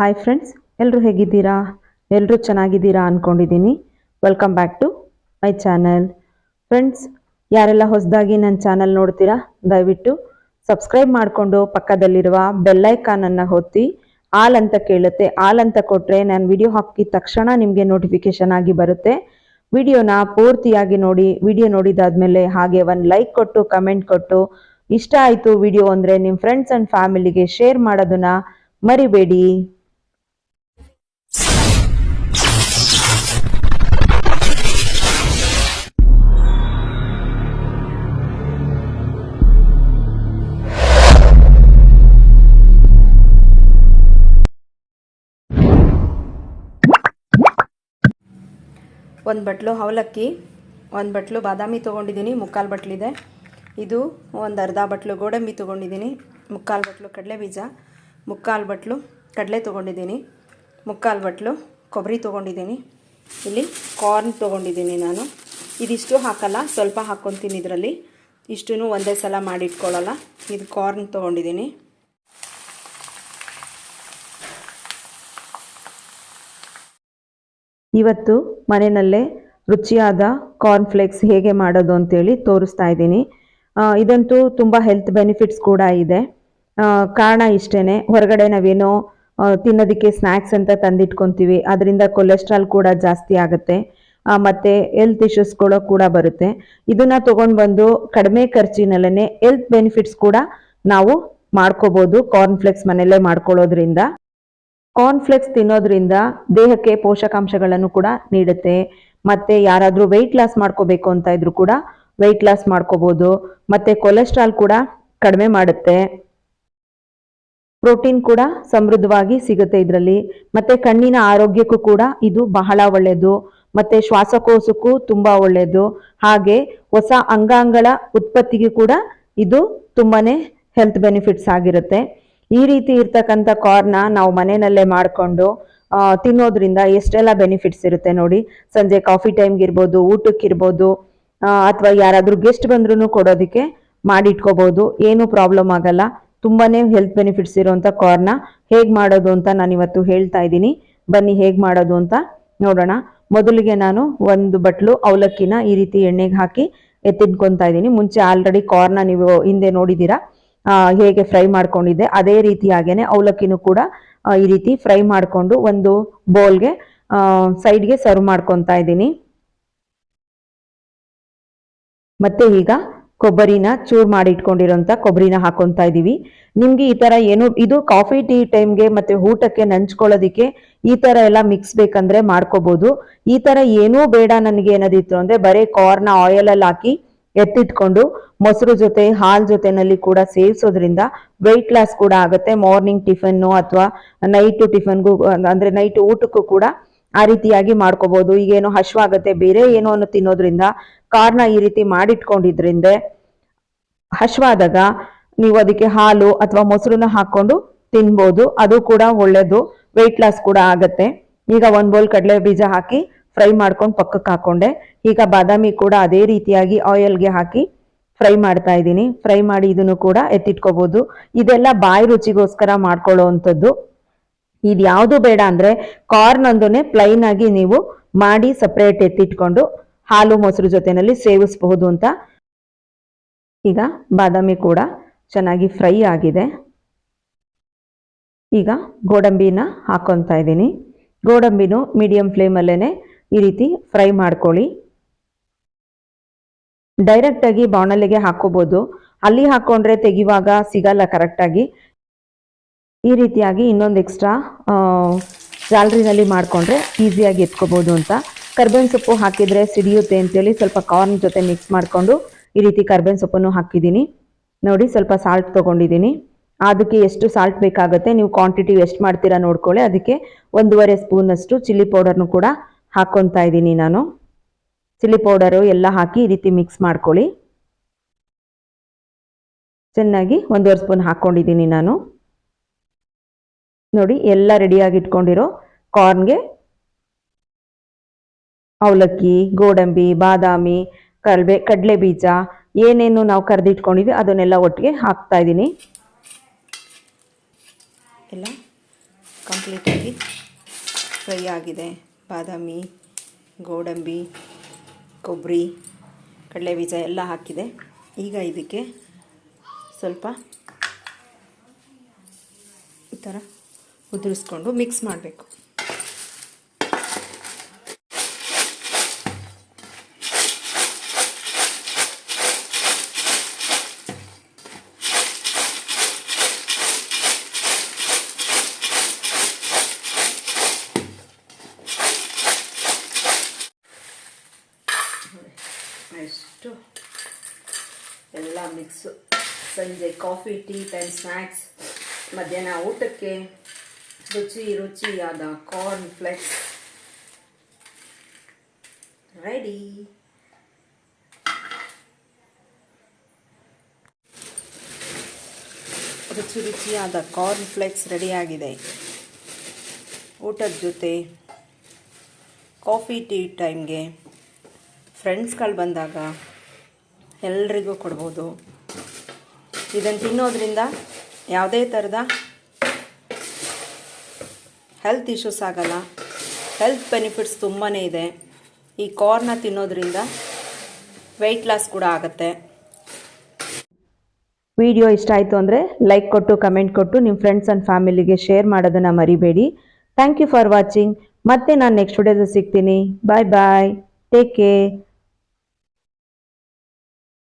Hi friends ಎಲ್ಲರೂ ಹೇಗಿದ್ದೀರಾ? ಎಲ್ಲರೂ ಚೆನ್ನಾಗಿದ್ದೀರಾ ಅಂದ್ಕೊಂಡಿದ್ದೀನಿ welcome back to my channel friends ಯಾರೆಲ್ಲ ಹೊಸದಾಗಿ ನನ್ನ ಚಾನಲ್ ನೋಡ್ತೀರಾ, ದಯವಿಟ್ಟು ಸಬ್ಸ್ಕ್ರೈಬ್ ಮಾಡಿಕೊಂಡು ಪಕ್ಕದಲ್ಲಿರುವ ಬೆಲ್ಲೈಕಾನನ್ನು ಹೊತ್ತಿ ಆಲ್ ಅಂತ ಕೇಳುತ್ತೆ, ಆಲ್ ಅಂತ ಕೊಟ್ಟರೆ ನಾನು ವಿಡಿಯೋ ಹಾಕಿದ ತಕ್ಷಣ ನಿಮಗೆ ನೋಟಿಫಿಕೇಷನ್ ಆಗಿ ಬರುತ್ತೆ. ವಿಡಿಯೋನ ಪೂರ್ತಿಯಾಗಿ ನೋಡಿ ವಿಡಿಯೋ ನೋಡಿದಾದ್ಮೇಲೆ ಹಾಗೆ ಒಂದು ಲೈಕ್ ಕೊಟ್ಟು ಕಮೆಂಟ್ ಕೊಟ್ಟು, ಇಷ್ಟ ಆಯಿತು ವಿಡಿಯೋ ಅಂದರೆ ನಿಮ್ಮ ಫ್ರೆಂಡ್ಸ್ ಆ್ಯಂಡ್ ಫ್ಯಾಮಿಲಿಗೆ ಶೇರ್ ಮಾಡೋದನ್ನ ಮರಿಬೇಡಿ. ಒಂದು ಬಟ್ಲು ಅವಲಕ್ಕಿ ಒಂದು ಬಟ್ಲು ಬಾದಾಮಿ ತೊಗೊಂಡಿದ್ದೀನಿ ಮುಕ್ಕಾಲು ಬಟ್ಲಿದೆ. ಇದು ಒಂದು ಅರ್ಧ ಬಟ್ಲು ಗೋಡಂಬಿ ತೊಗೊಂಡಿದ್ದೀನಿ ಮುಕ್ಕಾಲು ಬಟ್ಲು ಕಡಲೆ ಬೀಜ, ಮುಕ್ಕಾಲು ಬಟ್ಲು ಕಡಲೆ ತೊಗೊಂಡಿದ್ದೀನಿ ಮುಕ್ಕಾಲು ಬಟ್ಲು ಕೊಬ್ಬರಿ ತೊಗೊಂಡಿದ್ದೀನಿ ಇಲ್ಲಿ ಕಾರ್ನ್ ತೊಗೊಂಡಿದ್ದೀನಿ ನಾನು. ಇದಿಷ್ಟು ಹಾಕಲ್ಲ, ಸ್ವಲ್ಪ ಹಾಕ್ಕೊತೀನಿ ಇದರಲ್ಲಿ. ಇಷ್ಟೂ ಒಂದೇ ಸಲ ಮಾಡಿಟ್ಕೊಳ್ಳಲ್ಲ. ಇದು ಕಾರ್ನ್ ತೊಗೊಂಡಿದ್ದೀನಿ ಇವತ್ತು ಮನೆಯಲ್ಲೇ ರುಚಿಯಾದ ಕಾರ್ನ್ಫ್ಲೇಕ್ಸ್ ಹೇಗೆ ಮಾಡೋದು ಅಂತೇಳಿ ತೋರಿಸ್ತಾ ಇದ್ದೀನಿ. ಇದಂತೂ ತುಂಬ ಹೆಲ್ತ್ ಬೆನಿಫಿಟ್ಸ್ ಕೂಡ ಇದೆ. ಕಾರಣ ಇಷ್ಟೇ ಹೊರಗಡೆ ನಾವೇನೋ ತಿನ್ನೋದಕ್ಕೆ ಸ್ನ್ಯಾಕ್ಸ್ ಅಂತ ತಂದಿಟ್ಕೊತೀವಿ. ಅದರಿಂದ ಕೊಲೆಸ್ಟ್ರಾಲ್ ಕೂಡ ಜಾಸ್ತಿ ಆಗುತ್ತೆ. ಮತ್ತು ಹೆಲ್ತ್ ಇಶ್ಯೂಸ್ಗಳು ಕೂಡ ಬರುತ್ತೆ. ಇದನ್ನು ತಗೊಂಡು ಬಂದು ಕಡಿಮೆ ಖರ್ಚಿನಲ್ಲೇ ಹೆಲ್ತ್ ಬೆನಿಫಿಟ್ಸ್ ಕೂಡ ನಾವು ಮಾಡ್ಕೋಬೋದು. ಕಾರ್ನ್ಫ್ಲೆಕ್ಸ್ ಮನೆಯಲ್ಲೇ ಮಾಡ್ಕೊಳ್ಳೋದ್ರಿಂದ. ಕಾರ್ನ್ಫ್ಲೆಕ್ಸ್ ತಿನ್ನೋದ್ರಿಂದ ದೇಹಕ್ಕೆ ಪೋಷಕಾಂಶಗಳನ್ನು ಕೂಡ ನೀಡುತ್ತೆ. ಮತ್ತೆ ಯಾರಾದರೂ ವೆಯ್ಟ್ ಲಾಸ್ ಮಾಡ್ಕೋಬೇಕು ಅಂತ ಇದ್ರು ಕೂಡ ವೆಯ್ಟ್ ಲಾಸ್ ಮಾಡ್ಕೋಬಹುದು ಮತ್ತೆ ಕೊಲೆಸ್ಟ್ರಾಲ್ ಕೂಡ ಕಡಿಮೆ ಮಾಡುತ್ತೆ. ಪ್ರೋಟೀನ್ ಕೂಡ ಸಮೃದ್ಧವಾಗಿ ಸಿಗುತ್ತೆ ಇದರಲ್ಲಿ. ಮತ್ತೆ ಕಣ್ಣಿನ ಆರೋಗ್ಯಕ್ಕೂ ಕೂಡ ಇದು ಬಹಳ ಒಳ್ಳೆಯದು ಮತ್ತೆ ಶ್ವಾಸಕೋಶಕ್ಕೂ ತುಂಬಾ ಒಳ್ಳೆಯದು ಹಾಗೆ ಹೊಸ ಅಂಗಾಂಗಳ ಉತ್ಪತ್ತಿಗೆ ಕೂಡ ಇದು ತುಂಬಾನೇ ಹೆಲ್ತ್ ಬೆನಿಫಿಟ್ಸ್ ಆಗಿರುತ್ತೆ. ಈ ರೀತಿ ಇರ್ತಕ್ಕಂಥ ಕಾರ್ನ ನಾವು ಮನೆಯಲ್ಲೇ ಮಾಡಿಕೊಂಡು ತಿನ್ನೋದ್ರಿಂದ ಎಷ್ಟೆಲ್ಲ ಬೆನಿಫಿಟ್ಸ್ ಇರುತ್ತೆ ನೋಡಿ. ಸಂಜೆ ಕಾಫಿ ಟೈಮ್ಗೆ ಇರ್ಬೋದು ಊಟಕ್ಕಿರ್ಬೋದು ಅಥವಾ ಯಾರಾದರೂ ಗೆಸ್ಟ್ ಬಂದ್ರೂ ಕೊಡೋದಕ್ಕೆ ಮಾಡಿಟ್ಕೋಬೋದು ಏನು ಪ್ರಾಬ್ಲಮ್ ಆಗಲ್ಲ. ತುಂಬಾನೇ ಹೆಲ್ತ್ ಬೆನಿಫಿಟ್ಸ್ ಇರುವಂತ ಕಾರ್ನ ಹೇಗೆ ಮಾಡೋದು ಅಂತ ನಾನು ಇವತ್ತು ಹೇಳ್ತಾ ಇದ್ದೀನಿ. ಬನ್ನಿ ಹೇಗೆ ಮಾಡೋದು ಅಂತ ನೋಡೋಣ. ಮೊದಲಿಗೆ ನಾನು ಒಂದು ಬಟ್ಲು ಅವಲಕ್ಕಿನ ಈ ರೀತಿ ಎಣ್ಣೆಗೆ ಹಾಕಿ ಎತ್ತಿಟ್ಕೊತಾ ಇದ್ದೀನಿ. ಮುಂಚೆ ಆಲ್ರೆಡಿ ಕಾರ್ನ ನೀವು ಹಿಂದೆ ನೋಡಿದ್ದೀರಾ. ಹೇಗೆ ಫ್ರೈ ಮಾಡ್ಕೊಂಡಿದ್ದೆ, ಅದೇ ರೀತಿಯಾಗೇನೆ ಅವಲಕ್ಕಿನೂ ಕೂಡ ಈ ರೀತಿ ಫ್ರೈ ಮಾಡಿಕೊಂಡು ಒಂದು ಬೌಲ್ಗೆ ಸೈಡ್ಗೆ ಸರ್ವ್ ಮಾಡ್ಕೊತಾ ಇದ್ದೀನಿ. ಮತ್ತೆ ಈಗ ಕೊಬ್ಬರಿನ ಚೂರ್ ಮಾಡಿ ಇಟ್ಕೊಂಡಿರೋಂಥ ಕೊಬ್ಬರಿನ ಹಾಕೊತಾ ಇದ್ದೀವಿ. ನಿಮ್ಗೆ ಈ ತರ ಏನು, ಇದು ಕಾಫಿ ಟೀ ಟೈಮ್ಗೆ ಮತ್ತೆ ಊಟಕ್ಕೆ ನಂಚ್ಕೊಳ್ಳೋದಿಕ್ಕೆ ಈ ತರ ಎಲ್ಲ ಮಿಕ್ಸ್ ಬೇಕಂದ್ರೆ ಮಾಡ್ಕೋಬಹುದು ಈ ತರ ಏನೂ ಬೇಡ ನನಗೆ ಏನದಿತ್ತು ಅಂದ್ರೆ ಬರೀ ಕಾರ್ನ ಆಯಿಲ್ ಅಲ್ಲಿ ಹಾಕಿ ಎತ್ತಿಟ್ಕೊಂಡು ಮೊಸರು ಜೊತೆ, ಹಾಲ್ ಜೊತೆನಲ್ಲಿ ಕೂಡ ಸೇವಿಸೋದ್ರಿಂದ ವೆಯ್ಟ್ ಲಾಸ್ ಕೂಡ ಆಗುತ್ತೆ. ಮಾರ್ನಿಂಗ್ ಟಿಫನ್ನು ಅಥವಾ ನೈಟ್ ಟಿಫನ್ಗೂ ಅಂದ್ರೆ ನೈಟ್ ಊಟಕ್ಕೂ ಕೂಡ ಆ ರೀತಿಯಾಗಿ ಮಾಡ್ಕೋಬಹುದು ಈಗೇನೋ ಹಶ್ವಾಗತ್ತೆ, ಬೇರೆ ಏನೋ ಅನ್ನೋ ತಿನ್ನೋದ್ರಿಂದ ಕಾರ್ನ ಈ ರೀತಿ ಮಾಡಿಟ್ಕೊಂಡಿದ್ರಿಂದ ಹಶ್ವಾದಾಗ ನೀವು ಅದಕ್ಕೆ ಹಾಲು ಅಥವಾ ಮೊಸರನ್ನ ಹಾಕೊಂಡು ತಿನ್ಬೋದು. ಅದು ಕೂಡ ಒಳ್ಳೇದು. ವೆಯ್ಟ್ ಲಾಸ್ ಕೂಡ ಆಗತ್ತೆ. ಈಗ ಒಂದ್ ಬೌಲ್ ಕಡಲೆ ಬೀಜ ಹಾಕಿ ಫ್ರೈ ಮಾಡ್ಕೊಂಡು ಪಕ್ಕಕ್ಕೆ ಹಾಕೊಂಡೆ. ಈಗ ಬಾದಾಮಿ ಕೂಡ ಅದೇ ರೀತಿಯಾಗಿ ಆಯಿಲ್ಗೆ ಹಾಕಿ ಫ್ರೈ ಮಾಡ್ತಾ ಇದ್ದೀನಿ. ಫ್ರೈ ಮಾಡಿ ಇದನ್ನು ಕೂಡ ಎತ್ತಿಟ್ಕೋಬಹುದು ಇದೆಲ್ಲ ಬಾಯಿ ರುಚಿಗೋಸ್ಕರ ಮಾಡ್ಕೊಳ್ಳೋ ಅಂಥದ್ದು. ಇದು ಯಾವುದು ಬೇಡ ಅಂದ್ರೆ ಕಾರ್ನ್ ಒಂದನ್ನೇ ಪ್ಲೈನ್ ಆಗಿ ನೀವು ಮಾಡಿ ಸಪ್ರೇಟ್ ಎತ್ತಿಟ್ಕೊಂಡು ಹಾಲು ಮೊಸರು ಜೊತೆನಲ್ಲಿ ಸೇವಿಸಬಹುದು ಅಂತ. ಈಗ ಬಾದಾಮಿ ಕೂಡ ಚೆನ್ನಾಗಿ ಫ್ರೈ ಆಗಿದೆ. ಈಗ ಗೋಡಂಬಿನ ಹಾಕೊತಾ ಇದ್ದೀನಿ. ಗೋಡಂಬಿನೂ ಮೀಡಿಯಂ ಫ್ಲೇಮಲ್ಲೇ ಈ ರೀತಿ ಫ್ರೈ ಮಾಡ್ಕೊಳ್ಳಿ. ಡೈರೆಕ್ಟಾಗಿ ಬಾಣಲೆಗೆ ಹಾಕೋಬೋದು ಅಲ್ಲಿ ಹಾಕೊಂಡ್ರೆ ತೆಗಿವಾಗ ಸಿಗಲ್ಲ ಕರೆಕ್ಟಾಗಿ ಈ ರೀತಿಯಾಗಿ ಇನ್ನೊಂದು ಎಕ್ಸ್ಟ್ರಾ ಸ್ಯಾಲ್ರಿನಲ್ಲಿ ಮಾಡಿಕೊಂಡ್ರೆ ಈಸಿಯಾಗಿ ಎತ್ಕೋಬೋದು ಅಂತ. ಕರ್ಬೇವಿನ ಸೊಪ್ಪು ಹಾಕಿದರೆ ಸಿಡಿಯುತ್ತೆ ಅಂತೇಳಿ ಸ್ವಲ್ಪ ಕಾರ್ನ್ ಜೊತೆ ಮಿಕ್ಸ್ ಮಾಡಿಕೊಂಡು ಈ ರೀತಿ ಕರ್ಬೇವಿನ ಸೊಪ್ಪನ್ನು ಹಾಕಿದ್ದೀನಿ. ನೋಡಿ ಸ್ವಲ್ಪ ಸಾಲ್ಟ್ ತೊಗೊಂಡಿದ್ದೀನಿ. ಅದಕ್ಕೆ ಎಷ್ಟು ಸಾಲ್ಟ್ ಬೇಕಾಗುತ್ತೆ, ನೀವು ಕ್ವಾಂಟಿಟಿ ಎಷ್ಟು ಮಾಡ್ತೀರಾ ನೋಡ್ಕೊಳ್ಳಿ. ಅದಕ್ಕೆ ಒಂದೂವರೆ ಸ್ಪೂನಷ್ಟು ಚಿಲ್ಲಿ ಪೌಡರ್ನು ಕೂಡ ಹಾಕ್ಕೊತಾ ಇದ್ದೀನಿ ನಾನು. ಚಿಲ್ಲಿ ಪೌಡರು ಎಲ್ಲ ಹಾಕಿ ಈ ರೀತಿ ಮಿಕ್ಸ್ ಮಾಡ್ಕೊಳ್ಳಿ. ಚೆನ್ನಾಗಿ ಒಂದೂವರೆ ಸ್ಪೂನ್ ಹಾಕ್ಕೊಂಡಿದ್ದೀನಿ ನಾನು. ನೋಡಿ, ಎಲ್ಲ ರೆಡಿಯಾಗಿ ಇಟ್ಕೊಂಡಿರೋ ಕಾರ್ನ್ಗೆ ಅವಲಕ್ಕಿ, ಗೋಡಂಬಿ, ಬಾದಾಮಿ, ಕಲ್ಬೆ, ಕಡಲೆ ಬೀಜ, ಏನೇನು ನಾವು ಕರೆದಿಟ್ಕೊಂಡಿದ್ವಿ ಅದನ್ನೆಲ್ಲ ಒಟ್ಟಿಗೆ ಹಾಕ್ತಾ ಇದ್ದೀನಿ. ಎಲ್ಲ ಕಂಪ್ಲೀಟಾಗಿ ಫ್ರೈ ಆಗಿದೆ. ಬಾದಾಮಿ, ಗೋಡಂಬಿ, ಕೊಬ್ಬರಿ, ಕಡಲೆ ಬೀಜ ಎಲ್ಲ ಹಾಕಿದೆ. ಈಗ ಇದಕ್ಕೆ ಸ್ವಲ್ಪ ಈ ಥರ ಉದುರಿಸ್ಕೊಂಡು ಮಿಕ್ಸ್ ಮಾಡಬೇಕು. ಎಷ್ಟು ಎಲ್ಲ ಮಿಕ್ಸು ಸಂಜೆ ಕಾಫಿ ಟೀ ಟೈಮ್ ಸ್ನ್ಯಾಕ್ಸ್ ಮಧ್ಯಾಹ್ನ ಊಟಕ್ಕೆ ರುಚಿ ರುಚಿಯಾದ ಕಾರ್ನ್ ಫ್ಲೆಕ್ಸ್ ರೆಡಿ ರುಚಿ ರುಚಿಯಾದ ಕಾರ್ನ್ ಫ್ಲೆಕ್ಸ್ ರೆಡಿಯಾಗಿದೆ ಊಟದ ಜೊತೆ ಕಾಫಿ ಟೀ ಟೈಮ್ಗೆ ಫ್ರೆಂಡ್ಸ್ಗಳು ಬಂದಾಗ ಎಲ್ರಿಗೂ ಕೊಡ್ಬೋದು. ಇದನ್ನು ತಿನ್ನೋದ್ರಿಂದ ಯಾವುದೇ ಥರದ ಹೆಲ್ತ್ ಇಶ್ಯೂಸ್ ಆಗಲ್ಲ. ಹೆಲ್ತ್ ಬೆನಿಫಿಟ್ಸ್ ತುಂಬಾ ಇದೆ. ಈ ಕಾರ್ನ ತಿನ್ನೋದ್ರಿಂದ ವೆಯ್ಟ್ ಲಾಸ್ ಕೂಡ ಆಗುತ್ತೆ. ವಿಡಿಯೋ ಇಷ್ಟ ಆಯಿತು ಅಂದರೆ ಲೈಕ್ ಕೊಟ್ಟು ಕಮೆಂಟ್ ಕೊಟ್ಟು ನಿಮ್ಮ ಫ್ರೆಂಡ್ಸ್ ಆ್ಯಂಡ್ ಫ್ಯಾಮಿಲಿಗೆ ಶೇರ್ ಮಾಡೋದನ್ನು ಮರಿಬೇಡಿ. ಥ್ಯಾಂಕ್ ಯು ಫಾರ್ ವಾಚಿಂಗ್ ಮತ್ತೆ ನಾನು ನೆಕ್ಸ್ಟ್ ವಿಡಿಯೋದಲ್ಲಿ ಸಿಗ್ತೀನಿ. ಬಾಯ್ ಬಾಯ್ ಟೇಕ್ ಕೇರ್